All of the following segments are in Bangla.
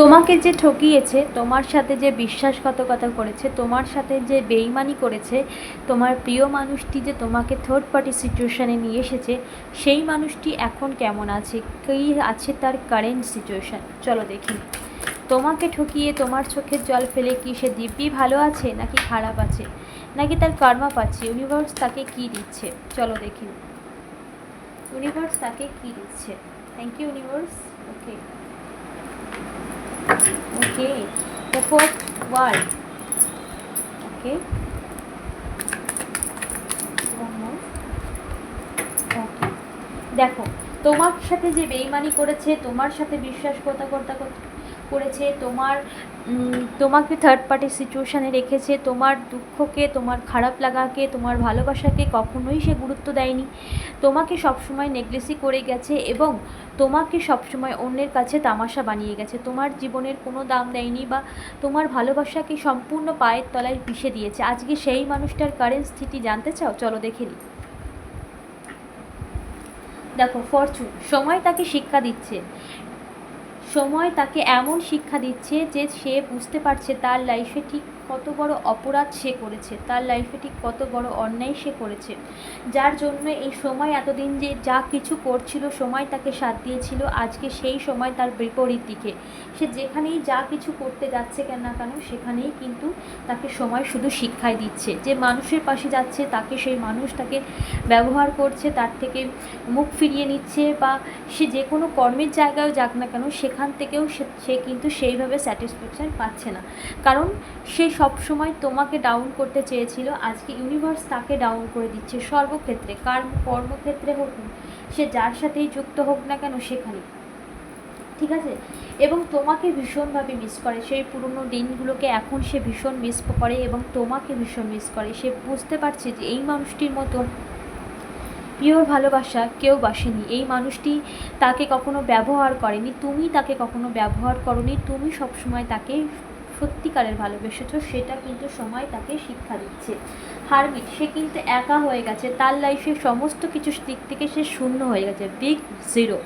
তোমাকে যে ঠকিয়েছে, তোমার সাথে যে বিশ্বাসঘাতকতা করেছে, তোমার সাথে যে বেইমানি করেছে, তোমার প্রিয় মানুষটি যে তোমাকে থার্ড পার্টি সিচুয়েশানে নিয়ে এসেছে, সেই মানুষটি এখন কেমন আছে? কী আছে তার কারেন্ট সিচুয়েশান চলো দেখি। তোমাকে ঠকিয়ে তোমার চোখের জল ফেলে কি সে দিব্যি ভালো আছে নাকি খারাপ আছে? নাকি তার কর্মা পাচ্ছে? ইউনিভার্স তাকে কি দিচ্ছে? চলো দেখি। ইউনিভার্স তাকে কি দিচ্ছে? Thank you universe okay okay. The fourth one okay. দেখো, তোমার সাথে যে বেইমানি করেছে, তোমার সাথে বিশ্বাসকতা করতে করতে করেছে, তোমার তোমাকে থার্ড পার্টির সিচুয়েশানে রেখেছে, তোমার দুঃখকে, তোমার খারাপ লাগাকে, তোমার ভালোবাসাকে কখনোই সে গুরুত্ব দেয়নি। তোমাকে সবসময় নেগলেসি করে গেছে এবং তোমাকে সবসময় অন্যের কাছে তামাশা বানিয়ে গেছে। তোমার জীবনের কোনো দাম দেয়নি বা তোমার ভালোবাসাকে সম্পূর্ণ পায়ের তলায় পিষে দিয়েছে। আজকে সেই মানুষটার কারেন্ট স্থিতি জানতে চাও? চলো দেখে নিই। দেখো ফরচুন সময় তাকে শিক্ষা দিচ্ছে। সময় তাকে এমন শিক্ষা দিচ্ছে যে সে বুঝতে পারছে তার লাইফে ঠিক কত বড় অপরাধ সে করেছে, তার লাইফে ঠিক কত বড় অন্যায় সে করেছে। যার জন্য এই সময় এতদিন যে যা কিছু করছিল, সময় তাকে সাথ দিয়েছিল, আজকে সেই সময় তার বিপরীত দিকে। সে যেখানেই যা কিছু করতে যাচ্ছে কেন না কেন, সেখানেই কিন্তু তাকে সময় শুধু শিক্ষাই দিচ্ছে। যে মানুষের পাশে যাচ্ছে, তাকে সেই মানুষ তাকে ব্যবহার করছে, তার থেকে মুখ ফিরিয়ে নিচ্ছে বা সে যে কোনো কর্মের জায়গায় যাক না কেন, সেখান থেকেও সে কিন্তু সেইভাবে স্যাটিসফ্যাকশান পাচ্ছে না। কারণ সে সবসময় তোমাকে ডাউন করতে চেয়েছিল, আজকে ইউনিভার্স তাকে ডাউন করে দিচ্ছে সর্বক্ষেত্রে, কার কর্মক্ষেত্রে হোক সে যার সাথেই যুক্ত হোক না কেন সেখানে। ঠিক আছে? এবং তোমাকে ভীষণভাবে মিস করে, সেই পুরনো দিনগুলোকে এখন সে ভীষণ মিস করে এবং তোমাকে ভীষণ মিস করে। সে বুঝতে পারছে যে এই মানুষটির মতো পিওর ভালোবাসা কেউ বাসেনি। এই মানুষটি তাকে কখনো ব্যবহার করেনি, তুমি তাকে কখনো ব্যবহার করনি, তুমি সবসময় তাকে সত্যিকারের ভালোবেসেছো, সেটা কিন্তু সময় তাকে শিক্ষা দিচ্ছে। হারমিট, সে কিন্তু একা হয়ে গেছে, তার লাইফে সমস্ত কিছু দিক থেকে সে শূন্য হয়ে গেছে বিগ জিরো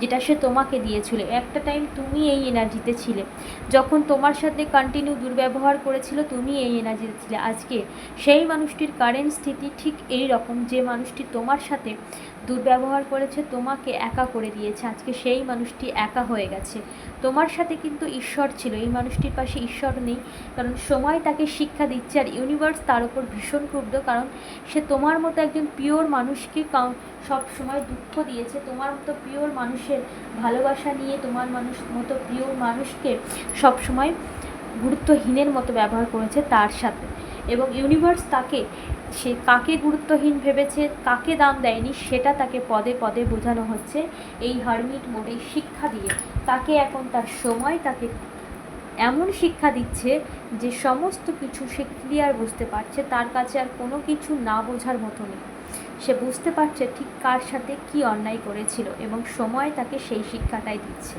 যেটা সে তোমাকে দিয়েছিল। একটা টাইম তুমি এই এনার্জিতে ছিলে। যখন তোমার সাথে কন্টিনিউ দুর্ব্যবহার করেছিল, তুমি এই এনার্জিতে ছিলে। আজকে সেই মানুষটির কারেন্ট স্থিতি ঠিক এই রকম, যে মানুষটি তোমার সাথে দুর্ব্যবহার করেছে, তোমাকে একা করে দিয়েছে। আজকে সেই মানুষটি একা হয়ে গেছে। তোমার সাথে কিন্তু ঈশ্বর ছিল। এই মানুষটির পাশে ঈশ্বর নেই। কারণ সময় তাকে শিক্ষা দিচ্ছে আর ইউনিভার্স তার উপর ভীষণ ক্ষুব্ধ। কারণ সে তোমার মতো একজন পিওর মানুষকে সব সময় দুঃখ দিয়েছে। তোমার মতো পিওর মানুষের ভালোবাসা নিয়ে তোমার মানুষ মতো পিওর মানুষকে সব সময় গুরুত্বহীনের মতো ব্যবহার করেছে তার সাথে। এবং ইউনিভার্স তাকে সে কাকে গুরুত্বহীন ভেবেছে, কাকে দাম দেয়নি, সেটা তাকে পদে পদে বোঝানো হচ্ছে। এই হারমিট মোডে শিক্ষা দিয়ে তাকে এখন তার সময় তাকে এমন শিক্ষা দিচ্ছে যে সমস্ত কিছু সে ক্লিয়ার বুঝতে পারছে, তার কাছে আর কোনো কিছু না বোঝার মতো নেই। সে বুঝতে পারছে ঠিক কার সাথে কি অন্যায় করেছিল এবং সময় তাকে সেই শিক্ষাটাই দিচ্ছে।